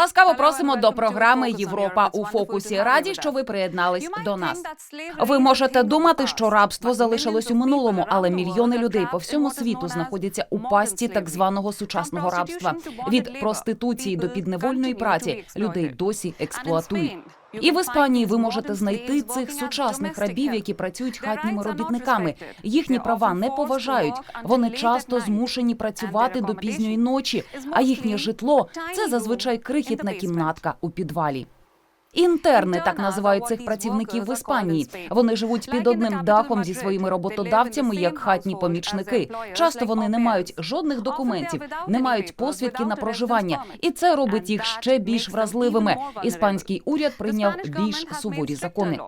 Ласкаво просимо до програми Європа у фокусі. Раді, що ви приєднались до нас. Ви можете думати, що рабство залишилось у минулому, але мільйони людей по всьому світу знаходяться у пасті так званого сучасного рабства. Від проституції до підневольної праці людей досі експлуатують. І в Іспанії ви можете знайти цих сучасних рабів, які працюють хатніми робітниками. Їхні права не поважають. Вони часто змушені працювати до пізньої ночі, а їхнє житло це зазвичай крихітна кімнатка у підвалі. Інтерни так називають цих працівників в Іспанії. Вони живуть під одним дахом зі своїми роботодавцями, як хатні помічники. Часто вони не мають жодних документів, не мають посвідки на проживання, і це робить їх ще більш вразливими. Іспанський уряд прийняв більш суворі закони.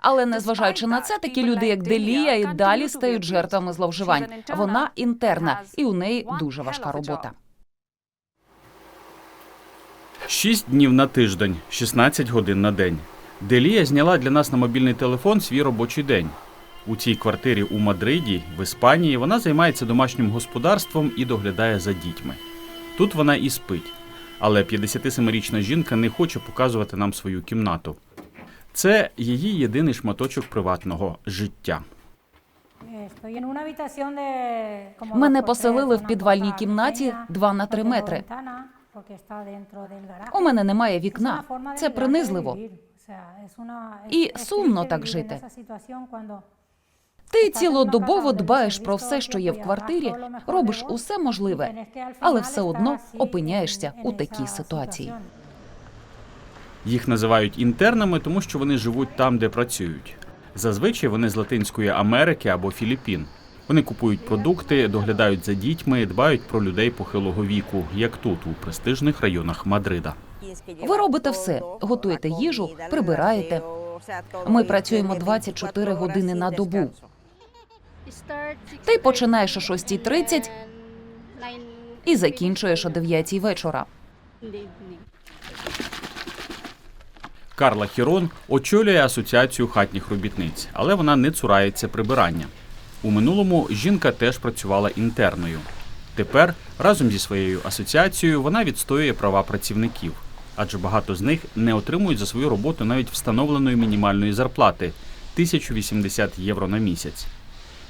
Але незважаючи на це, такі люди, як Делія, і далі стають жертвами зловживань. Вона інтерна, і у неї дуже важка робота. Шість днів на тиждень, 16 годин на день. Делія зняла для нас на мобільний телефон свій робочий день. У цій квартирі у Мадриді, в Іспанії, вона займається домашнім господарством і доглядає за дітьми. Тут вона і спить. Але 57-річна жінка не хоче показувати нам свою кімнату. Це її єдиний шматочок приватного життя. Мене поселили в підвальній кімнаті 2 на 3 метри. У мене немає вікна. Це принизливо. І сумно так жити. Ти цілодобово дбаєш про все, що є в квартирі, робиш усе можливе, але все одно опиняєшся у такій ситуації. Їх називають інтернами, тому що вони живуть там, де працюють. Зазвичай вони з Латинської Америки або Філіппін. Вони купують продукти, доглядають за дітьми, дбають про людей похилого віку, як тут, у престижних районах Мадрида. Ви робите все: готуєте їжу, прибираєте. Ми працюємо 24 години на добу. Ти починаєш о 6.30 і закінчуєш о 9 вечора. Карла Хірон очолює асоціацію хатніх робітниць, але вона не цурається прибирання. У минулому жінка теж працювала інтерною. Тепер разом зі своєю асоціацією вона відстоює права працівників, адже багато з них не отримують за свою роботу навіть встановленої мінімальної зарплати 1080 євро на місяць.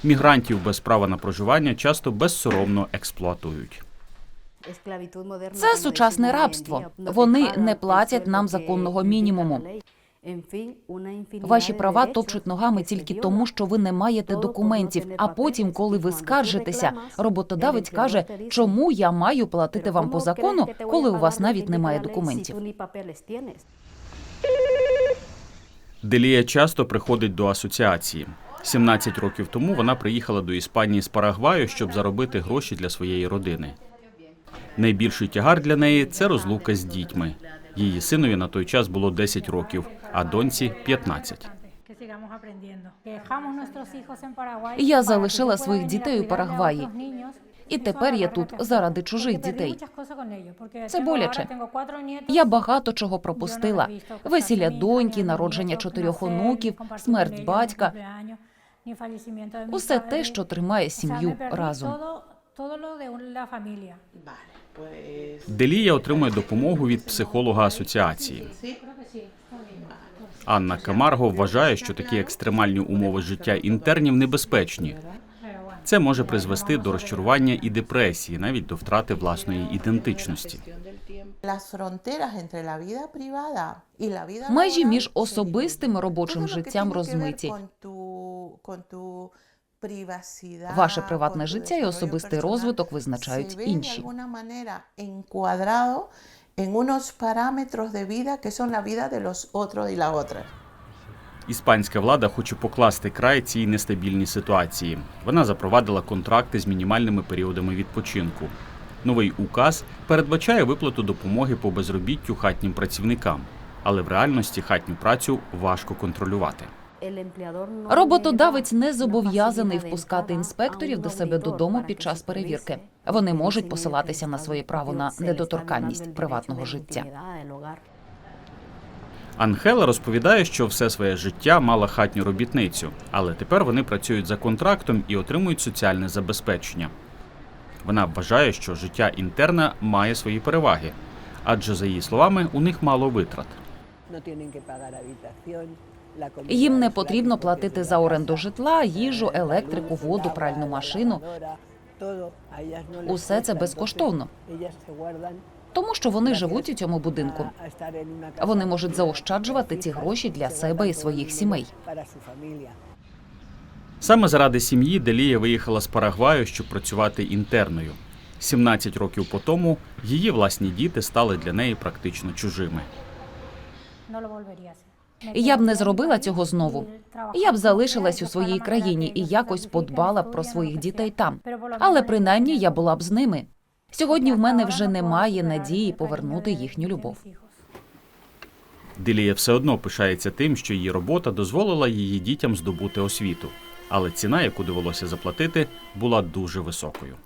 Мігрантів без права на проживання часто безсоромно експлуатують. Це сучасне рабство. Вони не платять нам законного мінімуму. Ваші права топчуть ногами тільки тому, що ви не маєте документів. А потім, коли ви скаржитеся, роботодавець каже, чому я маю платити вам по закону, коли у вас навіть немає документів. Делія часто приходить до асоціації. 17 років тому вона приїхала до Іспанії з Парагваю, щоб заробити гроші для своєї родини. Найбільший тягар для неї це розлука з дітьми. Її синові на той час було 10 років, а доньці 15. Я залишила своїх дітей у Парагваї. І тепер я тут заради чужих дітей. Це боляче. Я багато чого пропустила: весілля доньки, народження чотирьох онуків, смерть батька. Усе те, що тримає сім'ю разом. Делія отримує допомогу від психолога асоціації. Анна Камарго вважає, що такі екстремальні умови життя інтернів небезпечні. Це може призвести до розчарування і депресії, навіть до втрати власної ідентичності. Межі між особистим і робочим життям розмиті. Ваше приватне життя і особистий розвиток визначають інші. Іспанська влада хоче покласти край цій нестабільній ситуації. Вона запровадила контракти з мінімальними періодами відпочинку. Новий указ передбачає виплату допомоги по безробіттю хатнім працівникам, але в реальності хатню працю важко контролювати. Роботодавець не зобов'язаний впускати інспекторів до себе додому під час перевірки. Вони можуть посилатися на своє право на недоторканність приватного життя. Анхела розповідає, що все своє життя мала хатню робітницю, але тепер вони працюють за контрактом і отримують соціальне забезпечення. Вона вважає, що життя інтерна має свої переваги, адже за її словами у них мало витрат. Їм не потрібно платити за оренду житла, їжу, електрику, воду, пральну машину. Усе це безкоштовно, тому що вони живуть у цьому будинку. Вони можуть заощаджувати ці гроші для себе і своїх сімей. Саме заради сім'ї Делія виїхала з Парагваю, щоб працювати інтерною. 17 років по тому її власні діти стали для неї практично чужими. Я б не зробила цього знову. Я б залишилась у своїй країні і якось подбала про своїх дітей там. Але принаймні я була б з ними. Сьогодні в мене вже немає надії повернути їхню любов. Делія все одно пишається тим, що її робота дозволила її дітям здобути освіту, але ціна, яку довелося заплатити, була дуже високою.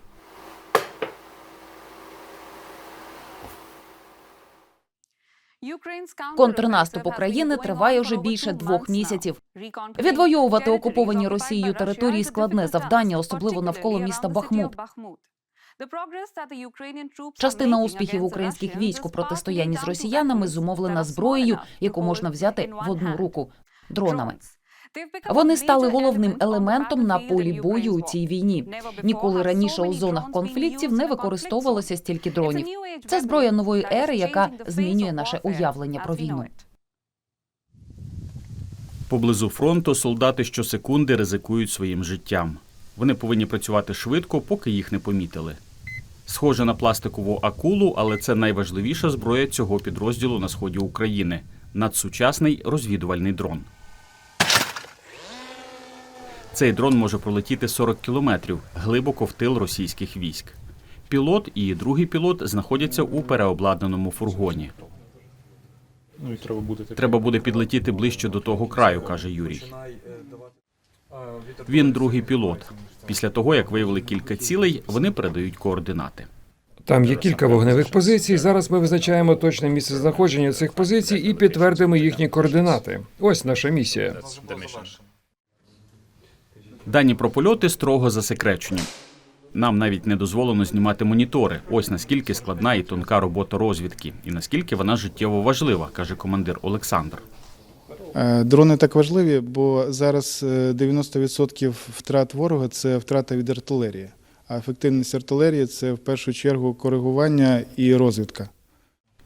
Контрнаступ України триває вже більше двох місяців. Відвоювати окуповані Росією території складне завдання, особливо навколо міста Бахмут. Частина успіхів українських військ у протистоянні з росіянами зумовлена зброєю, яку можна взяти в одну руку дронами. Вони стали головним елементом на полі бою у цій війні. Ніколи раніше у зонах конфліктів не використовувалося стільки дронів. Це зброя нової ери, яка змінює наше уявлення про війну. Поблизу фронту солдати щосекунди ризикують своїм життям. Вони повинні працювати швидко, поки їх не помітили. Схоже на пластикову акулу, але це найважливіша зброя цього підрозділу на сході України надсучасний розвідувальний дрон. Цей дрон може пролетіти 40 кілометрів глибоко в тил російських військ. Пілот і другий пілот знаходяться у переобладнаному фургоні. Ну і треба буде. Треба буде підлетіти ближче до того краю, каже Юрій. Він другий пілот. Після того, як виявили кілька цілей, вони передають координати. Там є кілька вогневих позицій. Зараз ми визначаємо точне місце знаходження цих позицій і підтвердимо їхні координати. Ось наша місія. Дані про польоти строго засекречені. Нам навіть не дозволено знімати монітори. Ось наскільки складна і тонка робота розвідки, і наскільки вона життєво важлива, каже командир Олександр. Е, Дрони так важливі, бо зараз е, 90% втрат ворога це втрата від артилерії. А ефективність артилерії це в першу чергу коригування і розвідка.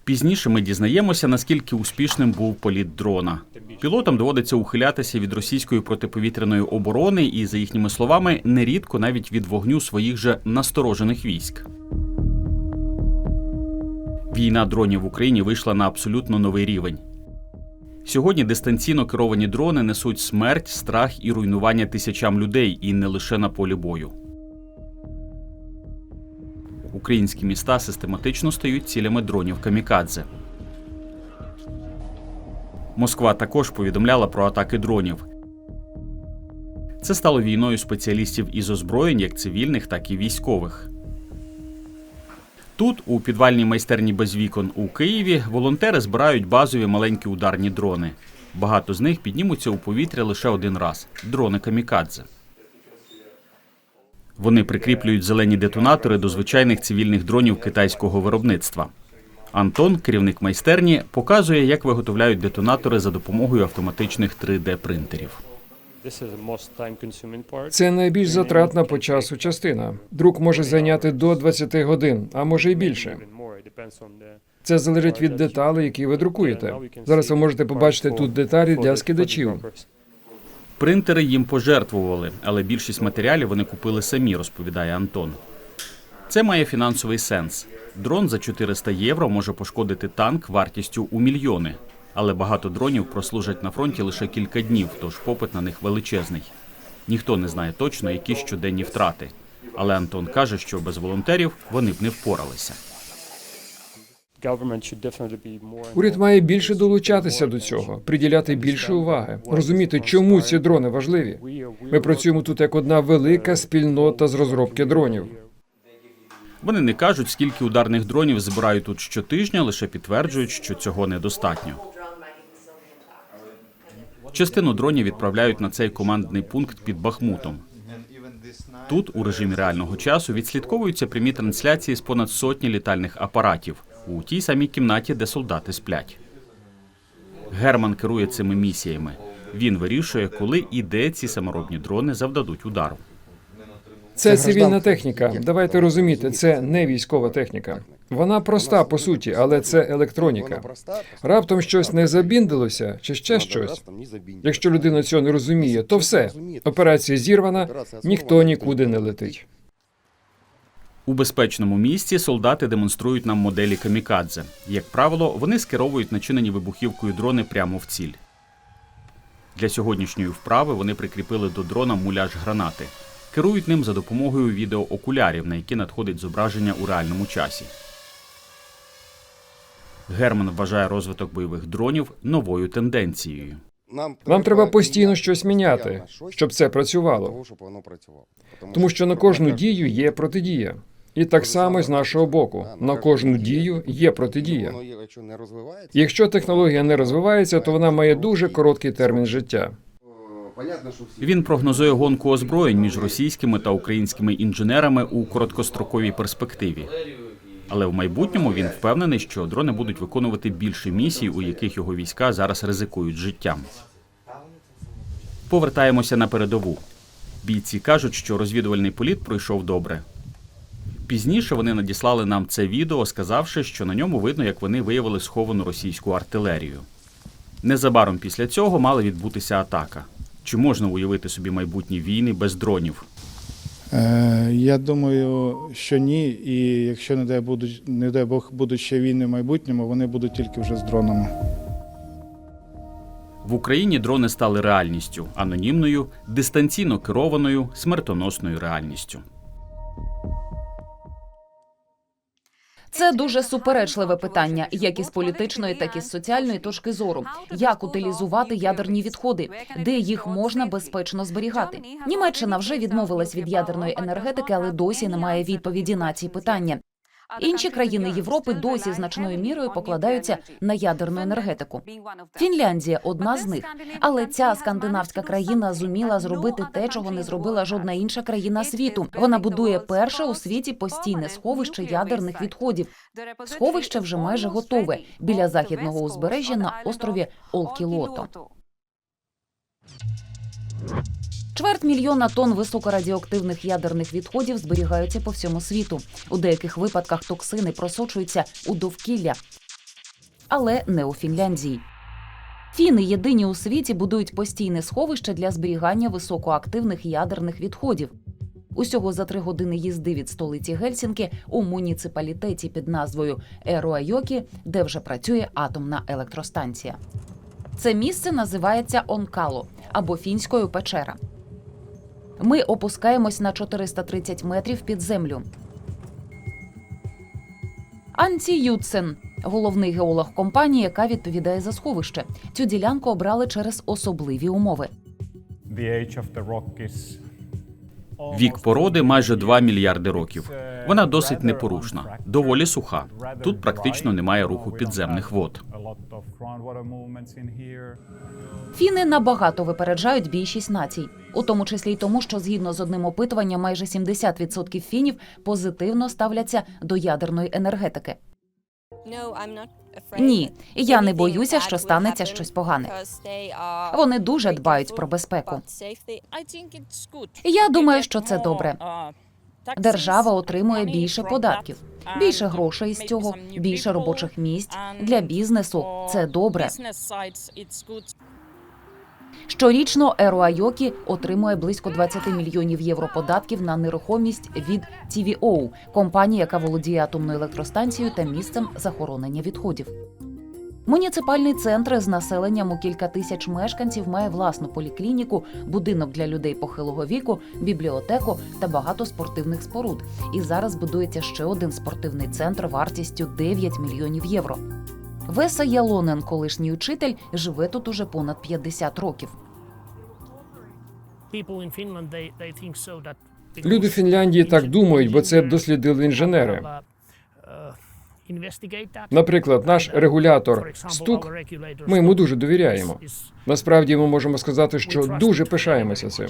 Пізніше ми дізнаємося, наскільки успішним був політ дрона. Пілотам доводиться ухилятися від російської протиповітряної оборони і, за їхніми словами, нерідко навіть від вогню своїх же насторожених військ. Війна дронів в Україні вийшла на абсолютно новий рівень. Сьогодні дистанційно керовані дрони несуть смерть, страх і руйнування тисячам людей, і не лише на полі бою. Українські міста систематично стають цілями дронів камікадзе. Москва також повідомляла про атаки дронів. Це стало війною спеціалістів із озброєнь, як цивільних, так і військових. Тут, у підвальній майстерні без вікон у Києві, волонтери збирають базові маленькі ударні дрони. Багато з них піднімуться у повітря лише один раз дрони камікадзе. Вони прикріплюють зелені детонатори до звичайних цивільних дронів китайського виробництва. Антон, керівник майстерні, показує, як виготовляють детонатори за допомогою автоматичних 3D-принтерів. This is the most time-consuming part. Це найбільш затратна по часу частина. Друк може зайняти до 20 годин, а може й більше. Це залежить від деталей, які ви друкуєте. Зараз ви можете побачити тут деталі для скидачів. Принтери їм пожертвували, але більшість матеріалів вони купили самі, розповідає Антон. Це має фінансовий сенс. Дрон за 400 євро може пошкодити танк вартістю у мільйони. Але багато дронів прослужать на фронті лише кілька днів, тож попит на них величезний. Ніхто не знає точно, які щоденні втрати. Але Антон каже, що без волонтерів вони б не впоралися. Уряд має більше долучатися до цього, приділяти більше уваги, розуміти, чому ці дрони важливі. Ми працюємо тут як одна велика спільнота з розробки дронів. Вони не кажуть, скільки ударних дронів збирають тут щотижня, лише підтверджують, що цього недостатньо. Частину дронів відправляють на цей командний пункт під Бахмутом. Тут у режимі реального часу відслідковуються прямі трансляції з понад сотні літальних апаратів. У тій самій кімнаті, де солдати сплять. Герман керує цими місіями. Він вирішує, коли і де ці саморобні дрони завдадуть удару. Це цивільна техніка. Давайте розуміти, це не військова техніка. Вона проста по суті, але це електроніка. Раптом щось не забіндилося чи ще щось. Якщо людина цього не розуміє, то все. Операція зірвана, ніхто нікуди не летить. У безпечному місці солдати демонструють нам моделі камікадзе. Як правило, вони скеровують начинені вибухівкою дрони прямо в ціль. Для сьогоднішньої вправи вони прикріпили до дрона муляж гранати. Керують ним за допомогою відеоокулярів, на які надходить зображення у реальному часі. Герман вважає розвиток бойових дронів новою тенденцією. Нам треба постійно щось міняти, щоб це працювало. Тому що на кожну дію є протидія. І так само з нашого боку. На кожну дію є протидія. Якщо технологія не розвивається, то вона має дуже короткий термін життя. Він прогнозує гонку озброєнь між російськими та українськими інженерами у короткостроковій перспективі. Але в майбутньому він впевнений, що дрони будуть виконувати більше місій, у яких його війська зараз ризикують життям. Повертаємося на передову. Бійці кажуть, що розвідувальний політ пройшов добре. Пізніше вони надіслали нам це відео, сказавши, що на ньому видно, як вони виявили сховану російську артилерію. Незабаром після цього мала відбутися атака. Чи можна уявити собі майбутні війни без дронів? Е, Я думаю, що ні. І якщо не дай будуть, не дай Бог, будуть ще війни в майбутньому, вони будуть тільки вже з дронами. В Україні дрони стали реальністю анонімною, дистанційно керованою, смертоносною реальністю. Це дуже суперечливе питання, як із політичної, так і з соціальної точки зору. Як утилізувати ядерні відходи, де їх можна безпечно зберігати? Німеччина вже відмовилась від ядерної енергетики, але досі немає відповіді на ці питання. Інші країни Європи досі значною мірою покладаються на ядерну енергетику. Фінляндія одна з них, але ця скандинавська країна зуміла зробити те, чого не зробила жодна інша країна світу. Вона будує перше у світі постійне сховище ядерних відходів. Сховище вже майже готове біля західного узбережжя на острові Олкілото. Чверть мільйона тонн високорадіоактивних ядерних відходів зберігаються по всьому світу. У деяких випадках токсини просочуються у довкілля, але не у Фінляндії. Фіни єдині у світі будують постійне сховище для зберігання високоактивних ядерних відходів. Усього за три години їзди від столиці Гельсінки у муніципалітеті під назвою Еруайокі, де вже працює атомна електростанція. Це місце називається Онкало або фінською печера. Ми опускаємось на 430 метрів під землю. Анці Ютсен, головний геолог компанії, яка відповідає за сховище. Цю ділянку обрали через особливі умови. Вік породи майже 2 мільярди років. Вона досить непорушна, доволі суха. Тут практично немає руху підземних вод. Фіни набагато випереджають більшість націй, у тому числі й тому, що згідно з одним опитуванням, майже 70% фінів позитивно ставляться до ядерної енергетики. Ні, я не боюся, що станеться щось погане. Вони дуже дбають про безпеку. Я думаю, що це добре. Держава отримує більше податків, більше грошей з цього, більше робочих місць для бізнесу. Це добре. Щорічно Еруайокі отримує близько 20 мільйонів євро податків на нерухомість від TVO, компанії, яка володіє атомною електростанцією та місцем захоронення відходів. Муніципальний центр з населенням у кілька тисяч мешканців має власну поліклініку, будинок для людей похилого віку, бібліотеку та багато спортивних споруд. І зараз будується ще один спортивний центр вартістю 9 мільйонів євро. Веса Ялонен, колишній учитель, живе тут уже понад 50 років. Люди Фінляндії так думають, бо це дослідили інженери. Наприклад, наш регулятор стук. Ми йому дуже довіряємо. Насправді ми можемо сказати, що дуже пишаємося цим.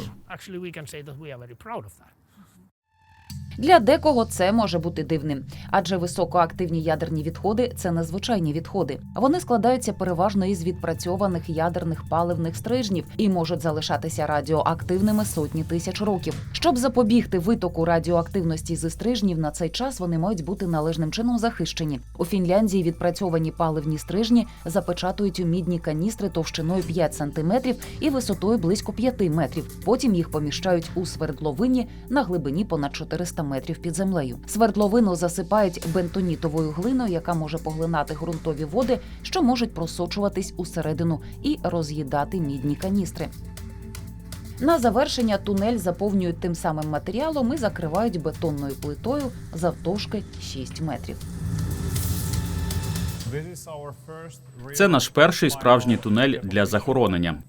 Для декого це може бути дивним, адже високоактивні ядерні відходи це незвичайні відходи. Вони складаються переважно із відпрацьованих ядерних паливних стрижнів і можуть залишатися радіоактивними сотні тисяч років. Щоб запобігти витоку радіоактивності зі стрижнів, на цей час вони мають бути належним чином захищені. У Фінляндії відпрацьовані паливні стрижні запечатують у мідні каністри товщиною 5 см і висотою близько 5 метрів. Потім їх поміщають у свердловині на глибині понад 400 метрів під землею. Свердловину засипають бентонітовою глиною, яка може поглинати ґрунтові води, що можуть просочуватись усередину і роз'їдати мідні каністри. На завершення тунель заповнюють тим самим матеріалом і закривають бетонною плитою завтовшки 6 метрів. Це наш перший справжній тунель для захоронення.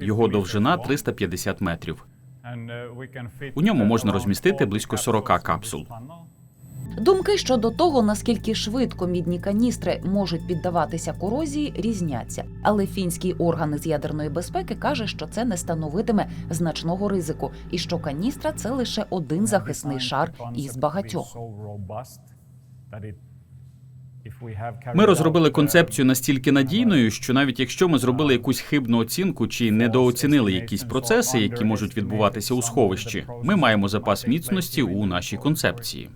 Його довжина 350 метрів. У ньому можна розмістити близько 40 капсул. Думки щодо того, наскільки швидко мідні каністри можуть піддаватися корозії, різняться. Але фінський орган з ядерної безпеки каже, що це не становитиме значного ризику, і що каністра це лише один захисний шар із багатьох. Ми розробили концепцію настільки надійною, що навіть якщо ми зробили якусь хибну оцінку чи недооцінили якісь процеси, які можуть відбуватися у сховищі, ми маємо запас міцності у нашій концепції.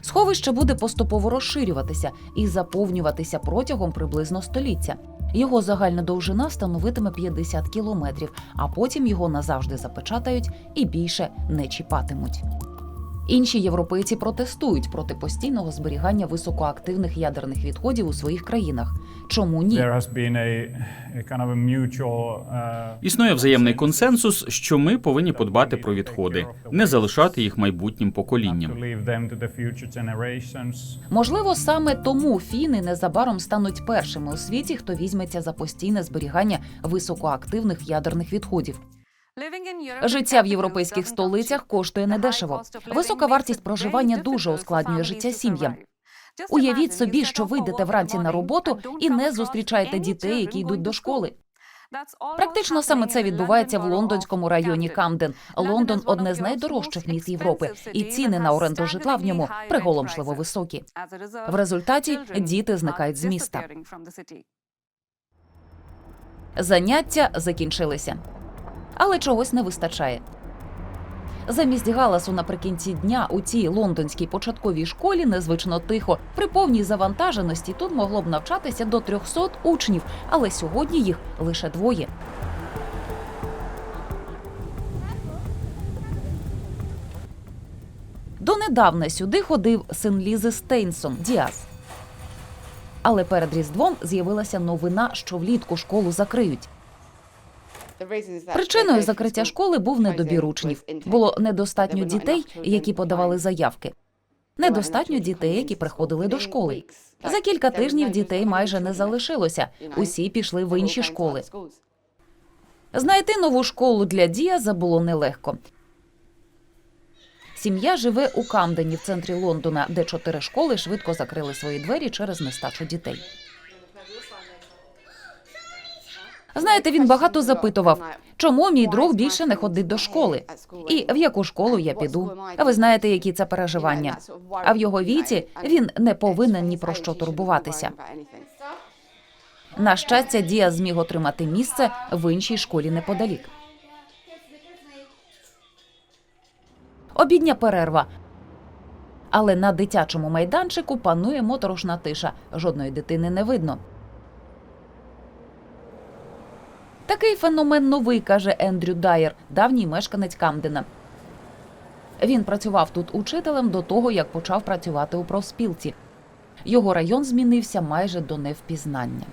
Сховище буде поступово розширюватися і заповнюватися протягом приблизно століття. Його загальна довжина становитиме 50 кілометрів, а потім його назавжди запечатають і більше не чіпатимуть. Інші європейці протестують проти постійного зберігання високоактивних ядерних відходів у своїх країнах. Чому ні? Існує взаємний консенсус, що ми повинні подбати про відходи, не залишати їх майбутнім поколінням. Можливо, саме тому фіни незабаром стануть першими у світі, хто візьметься за постійне зберігання високоактивних ядерних відходів. Життя в європейських столицях коштує недешево. Висока вартість проживання дуже ускладнює життя сім'ям. Уявіть собі, що ви йдете вранці на роботу і не зустрічаєте дітей, які йдуть до школи. Практично саме це відбувається в лондонському районі Камден. Лондон одне з найдорожчих міст Європи, і ціни на оренду житла в ньому приголомшливо високі. В результаті діти зникають з міста. Заняття закінчилися, але чогось не вистачає. Замість галасу наприкінці дня у цій лондонській початковій школі незвично тихо. При повній завантаженості тут могло б навчатися до 300 учнів, але сьогодні їх лише двоє. Донедавна сюди ходив син Лізи Стейнсон Діас. Але перед Різдвом з'явилася новина, що влітку школу закриють. Причиною закриття школи був недобір учнів. Було недостатньо дітей, які подавали заявки. Недостатньо дітей, які приходили до школи. За кілька тижнів дітей майже не залишилося. Усі пішли в інші школи. Знайти нову школу для Діаза було нелегко. Сім'я живе у Камдені в центрі Лондона, де чотири школи швидко закрили свої двері через нестачу дітей. Знаєте, він багато запитував, чому мій друг більше не ходить до школи, і в яку школу я піду. А ви знаєте, які це переживання. А в його віці він не повинен ні про що турбуватися. На щастя, Дія зміг отримати місце в іншій школі неподалік. Обідня перерва. Але на дитячому майданчику панує моторошна тиша. Жодної дитини не видно. Такий феномен новий, каже Ендрю Дайер, давній мешканець Камдена. Він працював тут учителем до того, як почав працювати у профспілці. Його район змінився майже до невпізнання.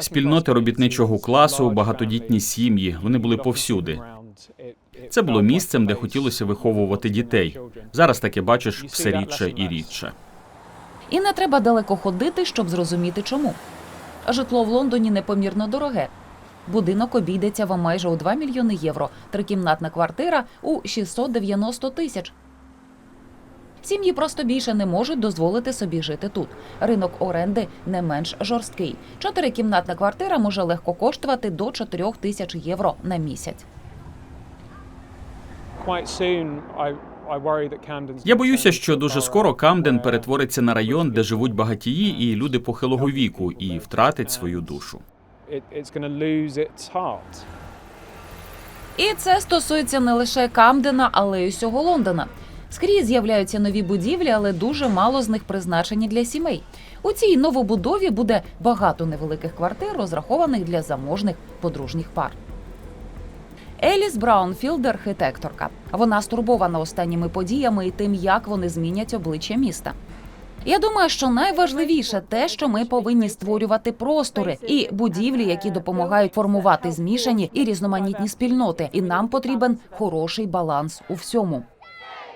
Спільноти робітничого класу, багатодітні сім'ї вони були повсюди. Це було місцем, де хотілося виховувати дітей. Зараз таке бачиш все рідше і рідше. І не треба далеко ходити, щоб зрозуміти, чому. Житло в Лондоні непомірно дороге. Будинок обійдеться вам майже у 2 мільйони євро, трикімнатна квартира у 690 тисяч. Сім'ї просто більше не можуть дозволити собі жити тут. Ринок оренди не менш жорсткий. Чотирикімнатна квартира може легко коштувати до 4 тисяч євро на місяць. Я боюся, що дуже скоро Камден перетвориться на район, де живуть багатії і люди похилого віку, і втратить свою душу. І це стосується не лише Камдена, але й усього Лондона. Скрізь з'являються нові будівлі, але дуже мало з них призначені для сімей. У цій новобудові буде багато невеликих квартир, розрахованих для заможних подружніх пар. Еліс Браунфілд – архітекторка. Вона стурбована останніми подіями і тим, як вони змінять обличчя міста. Я думаю, що найважливіше те, що ми повинні створювати простори і будівлі, які допомагають формувати змішані і різноманітні спільноти. І нам потрібен хороший баланс у всьому.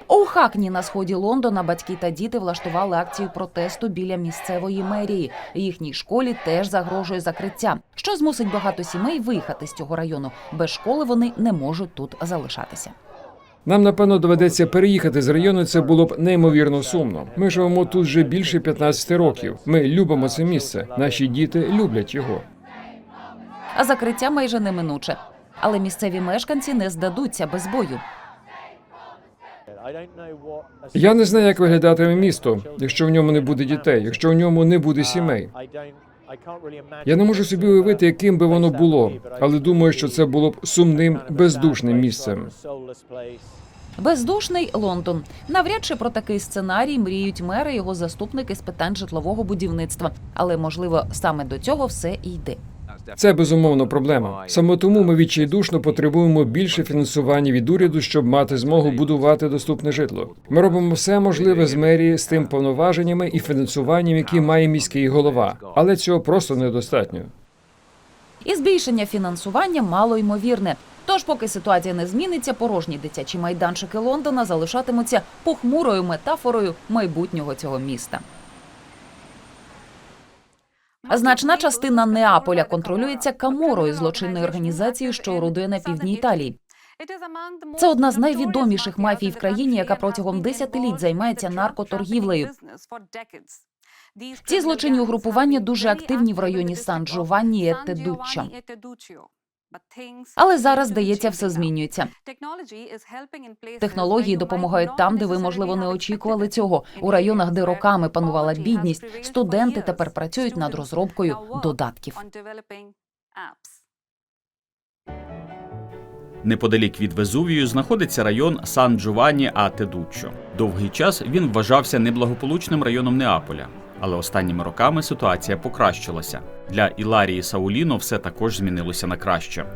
У Хакні на сході Лондона батьки та діти влаштували акцію протесту біля місцевої мерії. Їхній школі теж загрожує закриття, що змусить багато сімей виїхати з цього району. Без школи вони не можуть тут залишатися. Нам, напевно, доведеться переїхати з району. Це було б неймовірно сумно. Ми живемо тут вже більше 15 років. Ми любимо це місце. Наші діти люблять його. А закриття майже неминуче. Але місцеві мешканці не здадуться без бою. Я не знаю, як виглядатиме місто, якщо в ньому не буде дітей, якщо в ньому не буде сімей. Я не можу собі уявити, яким би воно було, але думаю, що це було б сумним, бездушним місцем. Бездушний Лондон. Навряд чи про такий сценарій мріють мери його заступники з питань житлового будівництва. Але можливо саме до цього все і йде. Це безумовно проблема. Саме тому ми відчайдушно потребуємо більше фінансування від уряду, щоб мати змогу будувати доступне житло. Ми робимо все можливе з мерії з тим повноваженнями і фінансуванням, які має міський голова, але цього просто недостатньо. І збільшення фінансування мало ймовірне. Тож, поки ситуація не зміниться, порожні дитячі майданчики Лондона залишатимуться похмурою метафорою майбутнього цього міста. Значна частина Неаполя контролюється Каморою, злочинною організацією, що орудує на півдні Італії. Це одна з найвідоміших мафій в країні, яка протягом десятиліть займається наркоторгівлею. Ці злочинні угрупування дуже активні в районі Сан-Джованні і Етедуччо. Але зараз, здається, все змінюється. Технології допомагають там, де ви, можливо, не очікували цього. У районах, де роками панувала бідність, студенти тепер працюють над розробкою додатків. Неподалік від Везувію знаходиться район Сан Джованні а Тедуччо. Довгий час він вважався неблагополучним районом Неаполя, але останніми роками ситуація покращилася. Для Іларії Сауліно все також змінилося на краще.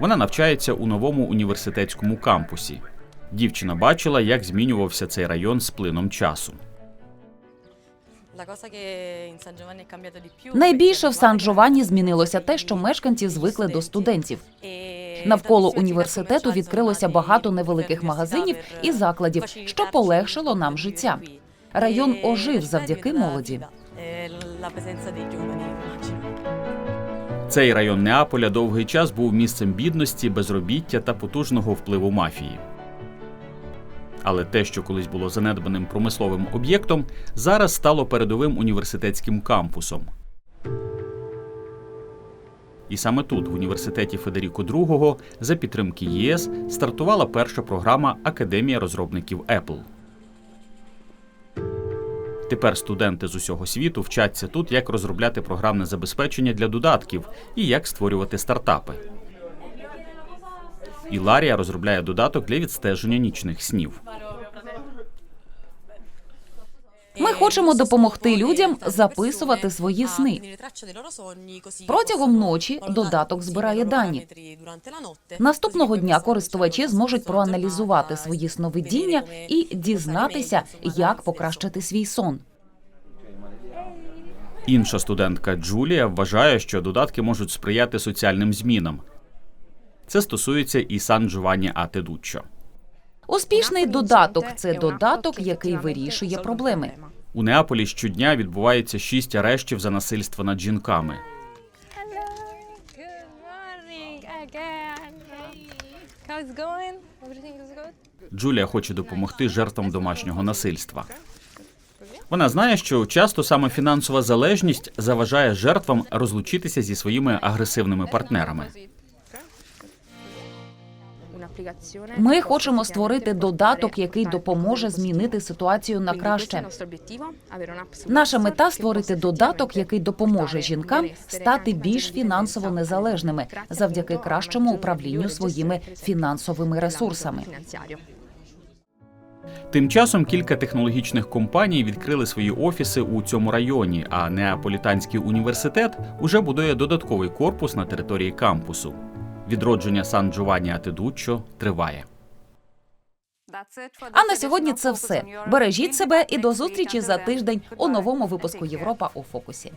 Вона навчається у новому університетському кампусі. Дівчина бачила, як змінювався цей район з плином часу. Найбільше в Сан-Джованні змінилося те, що мешканці звикли до студентів. Навколо університету відкрилося багато невеликих магазинів і закладів, що полегшило нам життя. Район ожив завдяки молоді. Цей район Неаполя довгий час був місцем бідності, безробіття та потужного впливу мафії. Але те, що колись було занедбаним промисловим об'єктом, зараз стало передовим університетським кампусом. І саме тут, в університеті Федеріко II, за підтримки ЄС, стартувала перша програма Академія розробників Apple. Тепер студенти з усього світу вчаться тут, як розробляти програмне забезпечення для додатків і як створювати стартапи. Іларія розробляє додаток для відстеження нічних снів. Ми хочемо допомогти людям записувати свої сни. Протягом ночі додаток збирає дані. Наступного дня користувачі зможуть проаналізувати свої сновидіння і дізнатися, як покращити свій сон. Інша студентка Джулія вважає, що додатки можуть сприяти соціальним змінам. Це стосується і Сан Джованні а Тедуччо. Успішний додаток це додаток, який вирішує проблеми. У Неаполі щодня відбувається шість арештів за насильство над жінками. Джулія хоче допомогти жертвам домашнього насильства. Вона знає, що часто саме фінансова залежність заважає жертвам розлучитися зі своїми агресивними партнерами. Ми хочемо створити додаток, який допоможе змінити ситуацію на краще. Наша мета створити додаток, який допоможе жінкам стати більш фінансово незалежними завдяки кращому управлінню своїми фінансовими ресурсами. Тим часом кілька технологічних компаній відкрили свої офіси у цьому районі, а Неаполітанський університет уже будує додатковий корпус на території кампусу. Відродження Сан Джованні Атедуччо триває. А на сьогодні це все. Бережіть себе і до зустрічі за тиждень у новому випуску Європа у фокусі.